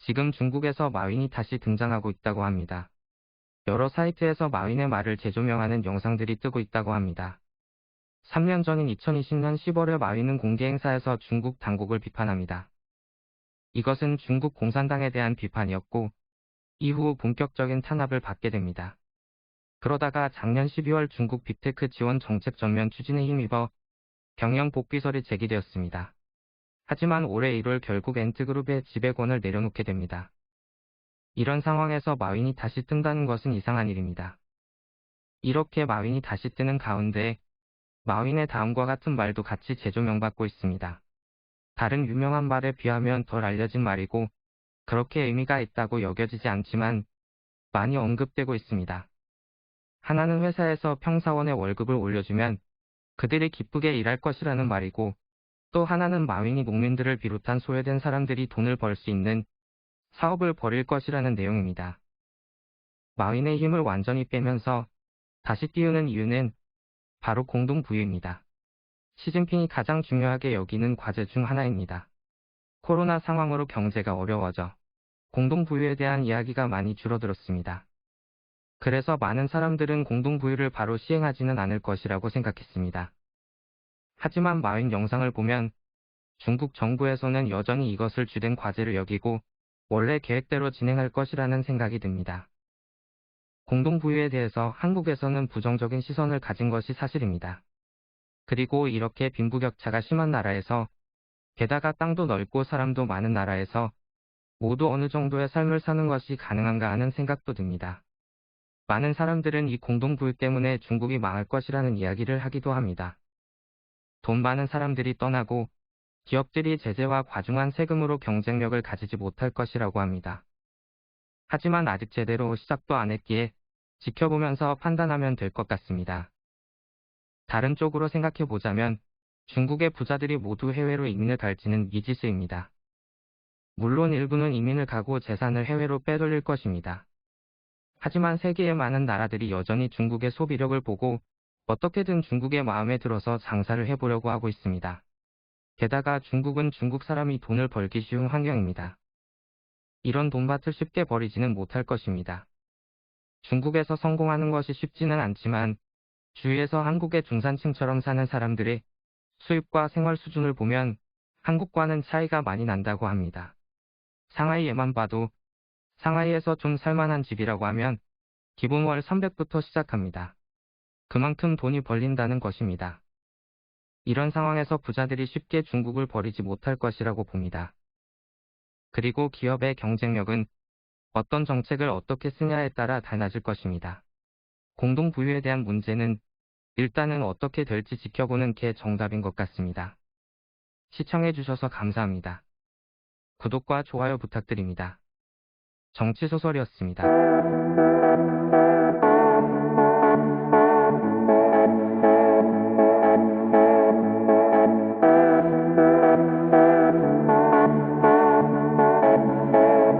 지금 중국에서 마윈이 다시 등장하고 있다고 합니다. 여러 사이트에서 마윈의 말을 재조명하는 영상들이 뜨고 있다고 합니다. 3년 전인 2020년 10월에 마윈은 공개 행사에서 중국 당국을 비판합니다. 이것은 중국 공산당에 대한 비판이었고 이후 본격적인 탄압을 받게 됩니다. 그러다가 작년 12월 중국 빅테크 지원 정책 전면 추진에 힘입어 경영 복귀설이 제기되었습니다. 하지만 올해 1월 결국 엔트그룹의 지배권을 내려놓게 됩니다. 이런 상황에서 마윈이 다시 뜬다는 것은 이상한 일입니다. 이렇게 마윈이 다시 뜨는 가운데 마윈의 다음과 같은 말도 같이 재조명받고 있습니다. 다른 유명한 말에 비하면 덜 알려진 말이고 그렇게 의미가 있다고 여겨지지 않지만 많이 언급되고 있습니다. 하나는 회사에서 평사원의 월급을 올려주면 그들이 기쁘게 일할 것이라는 말이고 또 하나는 마윈이 농민들을 비롯한 소외된 사람들이 돈을 벌 수 있는 사업을 벌일 것이라는 내용입니다. 마윈의 힘을 완전히 빼면서 다시 띄우는 이유는 바로 공동부유입니다. 시진핑이 가장 중요하게 여기는 과제 중 하나입니다. 코로나 상황으로 경제가 어려워져 공동부유에 대한 이야기가 많이 줄어들었습니다. 그래서 많은 사람들은 공동부유를 바로 시행하지는 않을 것이라고 생각했습니다. 하지만 마윈 영상을 보면 중국 정부에서는 여전히 이것을 주된 과제로 여기고 원래 계획대로 진행할 것이라는 생각이 듭니다. 공동부유에 대해서 한국에서는 부정적인 시선을 가진 것이 사실입니다. 그리고 이렇게 빈부격차가 심한 나라에서 게다가 땅도 넓고 사람도 많은 나라에서 모두 어느 정도의 삶을 사는 것이 가능한가 하는 생각도 듭니다. 많은 사람들은 이 공동부유 때문에 중국이 망할 것이라는 이야기를 하기도 합니다. 돈 많은 사람들이 떠나고 기업들이 제재와 과중한 세금으로 경쟁력을 가지지 못할 것이라고 합니다. 하지만 아직 제대로 시작도 안 했기에 지켜보면서 판단하면 될 것 같습니다. 다른 쪽으로 생각해 보자면 중국의 부자들이 모두 해외로 이민을 갈지는 미지수입니다. 물론 일부는 이민을 가고 재산을 해외로 빼돌릴 것입니다. 하지만 세계의 많은 나라들이 여전히 중국의 소비력을 보고 어떻게든 중국의 마음에 들어서 장사를 해보려고 하고 있습니다. 게다가 중국은 중국 사람이 돈을 벌기 쉬운 환경입니다. 이런 돈밭을 쉽게 버리지는 못할 것입니다. 중국에서 성공하는 것이 쉽지는 않지만 주위에서 한국의 중산층처럼 사는 사람들의 수입과 생활 수준을 보면 한국과는 차이가 많이 난다고 합니다. 상하이에만 봐도 상하이에서 좀 살만한 집이라고 하면 기본 월 300부터 시작합니다. 그만큼 돈이 벌린다는 것입니다. 이런 상황에서 부자들이 쉽게 중국을 버리지 못할 것이라고 봅니다. 그리고 기업의 경쟁력은 어떤 정책을 어떻게 쓰냐에 따라 달라질 것입니다. 공동부유에 대한 문제는 일단은 어떻게 될지 지켜보는 게 정답인 것 같습니다. 시청해주셔서 감사합니다. 구독과 좋아요 부탁드립니다. 정치소설이었습니다.